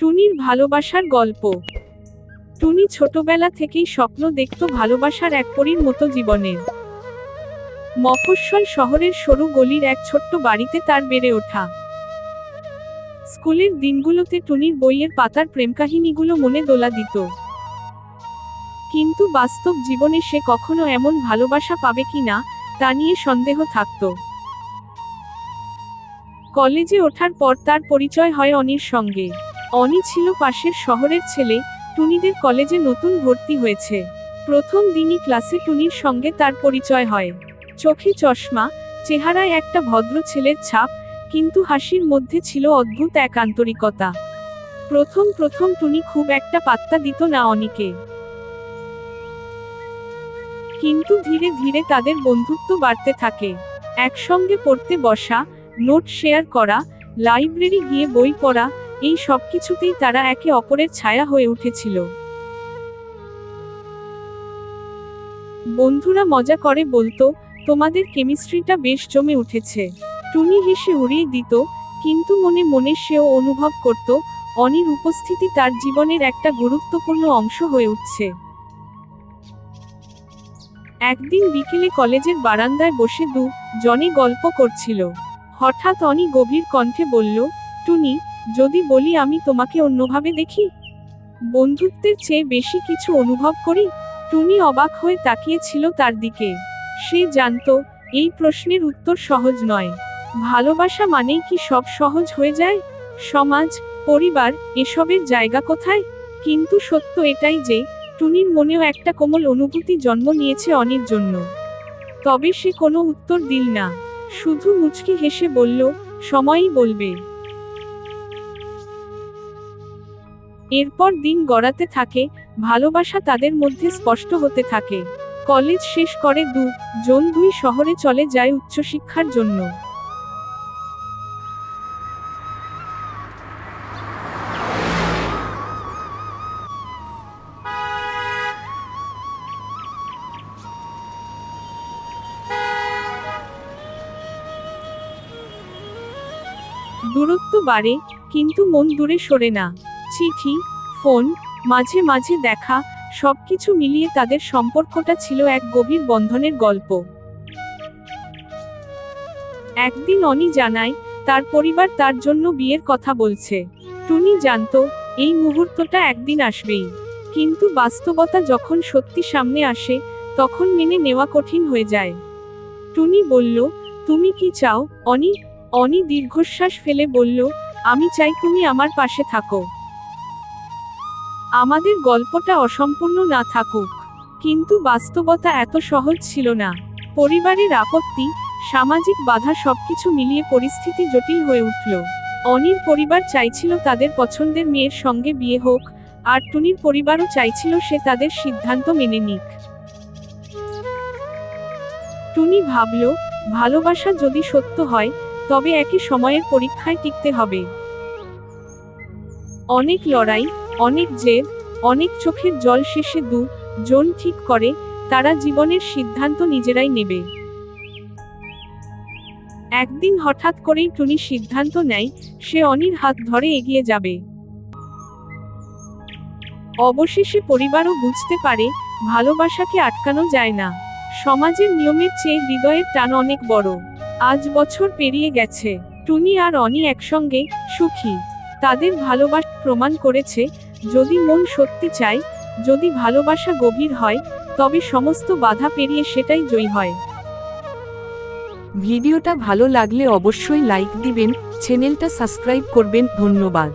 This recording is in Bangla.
টুনির ভালোবাসার গল্প। টুনি ছোটবেলা থেকেই স্বপ্ন দেখত ভালোবাসার এক পরীর মতো জীবনের। মফস্বল শহরের সরু গলির এক ছোট্ট বাড়িতে তার বেড়ে ওঠা। স্কুলের দিনগুলোতে টুনির বইয়ের পাতার প্রেমকাহিনীগুলো মনে দোলা দিত। কিন্তু বাস্তব জীবনে সে কখনো এমন ভালোবাসা পাবে কিনা তা নিয়ে সন্দেহ থাকত। কলেজে ওঠার পর তার পরিচয় হয় অনির সঙ্গে। অনি ছিল পাশের শহরের ছেলে, টুনিদের কলেজে নতুন ভর্তি হয়েছে। প্রথম দিনই ক্লাসে টুনির সঙ্গে তার পরিচয় হয়। চোখে চশমা, চেহারায় একটা ভদ্র ছেলের ছাপ, কিন্তু হাসির মধ্যে ছিল অদ্ভুত এক আন্তরিকতা প্রথম প্রথম টুনি খুব একটা পাত্তা দিত না অনিকে। কিন্তু ধীরে ধীরে তাদের বন্ধুত্ব বাড়তে থাকে। একসঙ্গে পড়তে বসা, নোট শেয়ার করা, লাইব্রেরি গিয়ে বই পড়া এই সব কিছুতেই তারা একে অপরের ছায়া হয়ে উঠেছিল। বন্ধুরা মজা করে বলতো, তোমাদের কেমিস্ট্রিটা বেশ জমে উঠেছে। টুনি হেসে উড়িয়ে দিত, কিন্তু মনে মনে সেও অনুভব করত, অনির উপস্থিতি তার জীবনের একটা গুরুত্বপূর্ণ অংশ হয়ে উঠছে। একদিন বিকেলে কলেজের বারান্দায় বসে দু, জনে গল্প করছিল। হঠাৎ অনি গভীর কণ্ঠে বলল, টুনি যদি বলি আমি তোমাকে অন্যভাবে দেখি? বন্ধুত্বের চেয়ে বেশি কিছু অনুভব করি? টুনি অবাক হয়ে তাকিয়েছিল তার দিকে। সে জানতো, এই প্রশ্নের উত্তর সহজ নয়। ভালোবাসা মানেই কি সব সহজ হয়ে যায়? সমাজ, পরিবার, এসবের জায়গা কোথায়? কিন্তু সত্য এটাই যে, টুনির মনেও একটা কোমল অনুভূতি জন্ম নিয়েছে অনির জন্য। তবে সে কোনো উত্তর দিল না। শুধু মুচকি হেসে বলল, সময়ই বলবে। এরপর দিন গড়াতে থাকে, ভালোবাসা তাদের মধ্যে স্পষ্ট হতে থাকে। কলেজ শেষ করে দু, জন দুই শহরে চলে যায় উচ্চশিক্ষার জন্য। দূরত্ব বাড়ে, কিন্তু মন দূরে সরে না। চিঠি, ফোন, মাঝে মাঝে দেখা, সবকিছু মিলিয়ে তাদের সম্পর্কটা ছিল এক গভীর বন্ধনের গল্প। একদিন অনি জানায়, তার পরিবার তার জন্য বিয়ের কথা বলছে। টুনি জানতো, এই মুহূর্তটা একদিন আসবেই। কিন্তু বাস্তবতা যখন সত্যি সামনে আসে, তখন মেনে নেওয়া কঠিন হয়ে যায়। টুনি বলল, তুমি কি চাও? অনি অনি দীর্ঘশ্বাস ফেলে বলল, আমি চাই তুমি আমার পাশে থাকো। আমাদের গল্পটা অসম্পূর্ণ না থাকুক। কিন্তু বাস্তবতা এত সহজ ছিল না। পরিবারের আপত্তি, সামাজিক বাধা সবকিছু মিলিয়ে পরিস্থিতি জটিল হয়ে উঠল। অনির পরিবার চাইছিল তাদের পছন্দের মেয়ের সঙ্গে বিয়ে হোক, আর টুনির পরিবারও চাইছিল সে তাদের সিদ্ধান্ত মেনে নিক। টুনি ভাবল, ভালোবাসা যদি সত্য হয়, তবে একই সময়ের পরীক্ষায় টিকতে হবে। অনেক লড়াই অনেক জেদ, অনেক চোখের জল শেষে দু জন ঠিক করে, তারা জীবনের সিদ্ধান্ত নিজেরাই নেবে। একদিন হঠাৎ করেই টুনি সিদ্ধান্ত নেয়, সে অনির হাত ধরে এগিয়ে যাবে। অবশেষে পরিবারও বুঝতে পারে, ভালোবাসাকে আটকানো যায় না। সমাজের নিয়মের চেয়ে হৃদয়ের টান অনেক বড়। আজ বছর পেরিয়ে গেছে। টুনি আর অনি একসঙ্গে সুখী। তাদের ভালোবাসা প্রমাণ করেছে যদি মন সত্যি চায়, যদি ভালোবাসা গভীর হয়, তবে সমস্ত বাধা পেরিয়ে সেটাই জয়ী হয়। ভিডিওটা ভালো লাগলে অবশ্যই লাইক দিবেন, চ্যানেলটা সাবস্ক্রাইব করবেন, ধন্যবাদ।